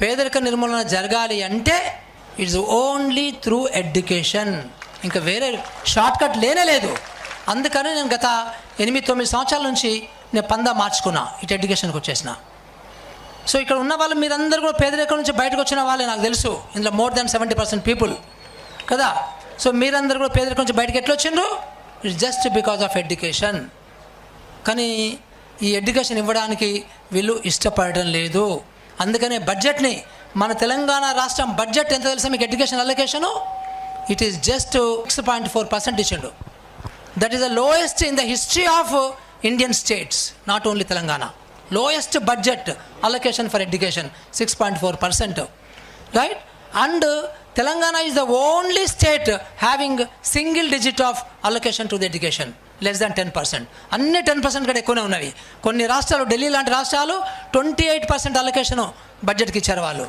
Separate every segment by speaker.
Speaker 1: పేదరిక నిర్మూలన జరగాలి అంటే ఇట్స్ ఓన్లీ త్రూ ఎడ్యుకేషన్. ఇంకా వేరే షార్ట్కట్ లేనే లేదు. అందుకని నేను గత ఎనిమిది తొమ్మిది సంవత్సరాల నుంచి నేను పందా మార్చుకున్నా ఇటు ఎడ్యుకేషన్కి వచ్చేసిన. సో ఇక్కడ ఉన్న వాళ్ళు మీరందరూ కూడా పేదరికం నుంచి బయటకు వచ్చిన వాళ్ళే నాకు తెలుసు. ఇందులో more than seventy percent people. కదా? సో మీరందరూ కూడా పేదరికం నుంచి బయటకు ఎట్లా వచ్చిండ్రు? It's just because of education కానీ ఈ ఎడ్యుకేషన్ ఇవ్వడానికి వీళ్ళు ఇష్టపడడం లేదు. అందుకనే బడ్జెట్ని మన తెలంగాణ రాష్ట్రం బడ్జెట్ ఎంత తెలుసా మీకు education allocation it is just six point four percent ఇచ్చిండు. That is the lowest in the history of Indian states not only Telangana. Lowest budget allocation for education six point four percent right and Telangana is the only state having single digit of allocation to the education less than ten percent అన్ని ten percent కంటే ఎక్కువనే ఉన్నవి. కొన్ని రాష్ట్రాలు ఢిల్లీ లాంటి రాష్ట్రాలు twenty eight percent allocation బడ్జెట్కి ఇచ్చారు వాళ్ళు.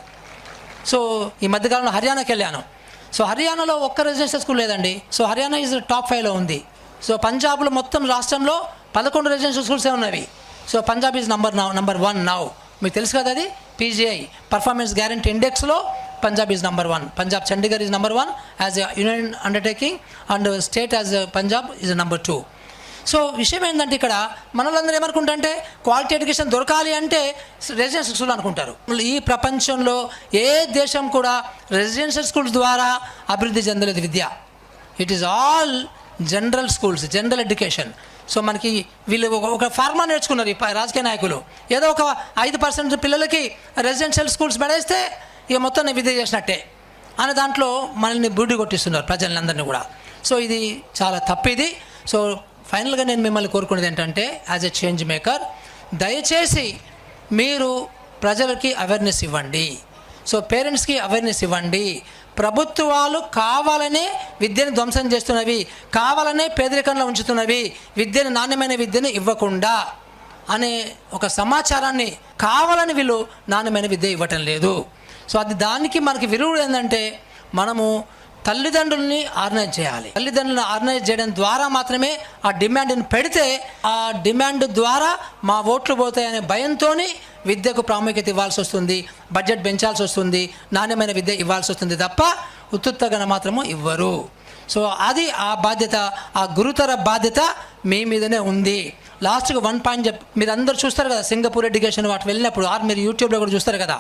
Speaker 1: సో ఈ మధ్యకాలంలో హర్యానాకి వెళ్ళాను. సో హర్యానాలో ఒక్క రెసిడెన్షియల్ స్కూల్ లేదండి. సో హర్యానా ఈజ్ టాప్ ఫైవ్లో ఉంది. సో పంజాబ్లో మొత్తం రాష్ట్రంలో పదకొండు రెసిడెన్షియల్ స్కూల్సే ఉన్నవి. So Punjab is number now number one now మీకు తెలుసు కదా అది? పీజీఐ పర్ఫార్మెన్స్ గ్యారంటీ ఇండెక్స్లో Punjab is number one Punjab Chandigarh is number one as a union undertaking and state as Punjab is number two so విషయం ఏంటంటే ఇక్కడ మనలందరూ ఏమనుకుంటారంటే quality education దొరకాలి అంటే రెసిడెన్షియల్ స్కూల్ అనుకుంటారు. ఈ ప్రపంచంలో ఏ దేశం కూడా రెసిడెన్షియల్ స్కూల్స్ ద్వారా అభివృద్ధి చెందలేదు విద్య. It is all general schools general education so మనకి వీళ్ళు ఒక ఫార్మా నేర్చుకున్నారు ఈ రాజకీయ నాయకులు. ఏదో ఒక ఐదు పర్సెంట్ పిల్లలకి రెసిడెన్షియల్ స్కూల్స్ పడేస్తే ఇక మొత్తం నేను విద్య చేసినట్టే. అనే దాంట్లో మనల్ని బూడి కొట్టిస్తున్నారు ప్రజలందరినీ కూడా. సో ఇది చాలా తప్పిది. సో ఫైనల్గా నేను మిమ్మల్ని కోరుకునేది ఏంటంటే యాజ్ ఎ చేంజ్ మేకర్ దయచేసి మీరు ప్రజలకి అవేర్నెస్ ఇవ్వండి. సో పేరెంట్స్కి అవేర్నెస్ ఇవ్వండి. ప్రభుత్వాలు కావాలనే విద్యను ధ్వంసం చేస్తున్నవి కావాలనే పేదరికంలో ఉంచుతున్నవి విద్యను నాణ్యమైన విద్యను ఇవ్వకుండా అనే ఒక సమాచారాన్ని కావాలని వీళ్ళు నాణ్యమైన విద్య ఇవ్వటం లేదు. సో అది దానికి మనకి విలువ ఏంటంటే మనము తల్లిదండ్రుల్ని ఆర్గనైజ్ చేయాలి. తల్లిదండ్రులను ఆర్గనైజ్ చేయడం ద్వారా మాత్రమే ఆ డిమాండ్ని పెడితే ఆ డిమాండ్ ద్వారా మా ఓట్లు పోతాయనే భయంతో విద్యకు ప్రాముఖ్యత ఇవ్వాల్సి వస్తుంది. బడ్జెట్ పెంచాల్సి వస్తుంది. నాణ్యమైన విద్య ఇవ్వాల్సి వస్తుంది తప్ప ఉత్తుత్తగన మాత్రము ఇవ్వరు. సో అది ఆ బాధ్యత ఆ గురుతర బాధ్యత మీ మీదనే ఉంది. లాస్ట్కి వన్ పాయింట్ చెప్ మీరు అందరూ చూస్తారు కదా సింగపూర్ ఎడ్యుకేషన్ వాటి వెళ్ళినప్పుడు ఆర్ మీరు యూట్యూబ్లో కూడా చూస్తారు కదా.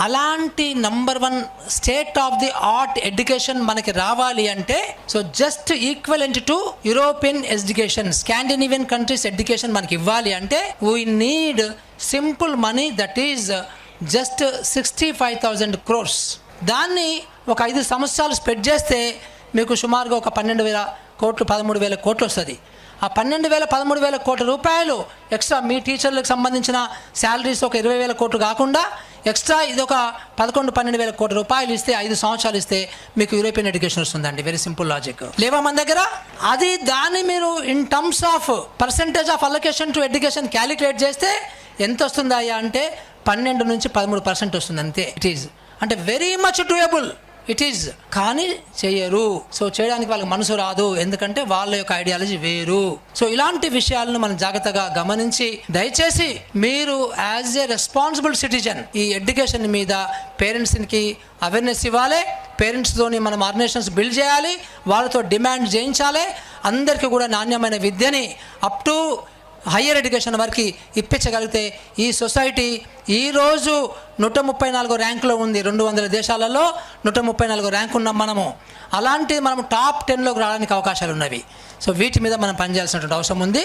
Speaker 1: అలాంటి number one state of the art education మనకి రావాలి అంటే so just equivalent to European education Scandinavian countries education మనకి ఇవ్వాలి అంటే we need simple money that is just sixty five thousand crores దాన్ని ఒక ఐదు సంవత్సరాలు స్ప్రెడ్ చేస్తే మీకు సుమారుగా ఒక పన్నెండు వేల కోట్లు పదమూడు వేల కోట్లు వస్తుంది. ఆ పన్నెండు వేల పదమూడు వేల కోట్ల రూపాయలు ఎక్స్ట్రా మీ టీచర్లకు సంబంధించిన శాలరీస్ ఒక ఇరవై వేల కోట్లు కాకుండా ఎక్స్ట్రా ఇది ఒక పదకొండు పన్నెండు వేల కోట్ల రూపాయలు ఇస్తే ఐదు సంవత్సరాలు ఇస్తే మీకు యూరోపియన్ ఎడ్యుకేషన్ వస్తుందండి. వెరీ సింపుల్ లాజిక్ లేవా మన దగ్గర? అది దాన్ని మీరు in terms of percentage of allocation to education calculate చేస్తే ఎంత వస్తుంది అయ్యా అంటే పన్నెండు నుంచి పదమూడు పర్సెంట్ వస్తుంది అంతే ఇట్ ఈజ్ అంటే very much doable it is కానీ చేయరు. సో చేయడానికి వాళ్ళకి మనసు రాదు. ఎందుకంటే వాళ్ళ యొక్క ఐడియాలజీ వేరు. సో ఇలాంటి విషయాలను మనం జాగ్రత్తగా గమనించి దయచేసి మీరు యాజ్ ఏ రెస్పాన్సిబుల్ సిటిజన్ ఈ ఎడ్యుకేషన్ మీద పేరెంట్స్కి అవేర్నెస్ ఇవ్వాలి. పేరెంట్స్తోని మనం ఆర్గనైజేషన్స్ బిల్డ్ చేయాలి. వాళ్ళతో డిమాండ్ చేయించాలి. అందరికీ కూడా నాణ్యమైన విద్యని అప్ టు హయ్యర్ ఎడ్యుకేషన్ వరకు ఇప్పించగలిగితే ఈ సొసైటీ ఈరోజు నూట ముప్పై నాలుగో ర్యాంకులో ఉంది రెండు వందల దేశాలలో నూట ముప్పై నాలుగో ర్యాంక్ ఉన్నాం మనము. అలాంటి మనం టాప్ టెన్లోకి రావడానికి అవకాశాలు ఉన్నవి సో వీటి మీద మనం పనిచేయాల్సినటువంటి అవసరం ఉంది.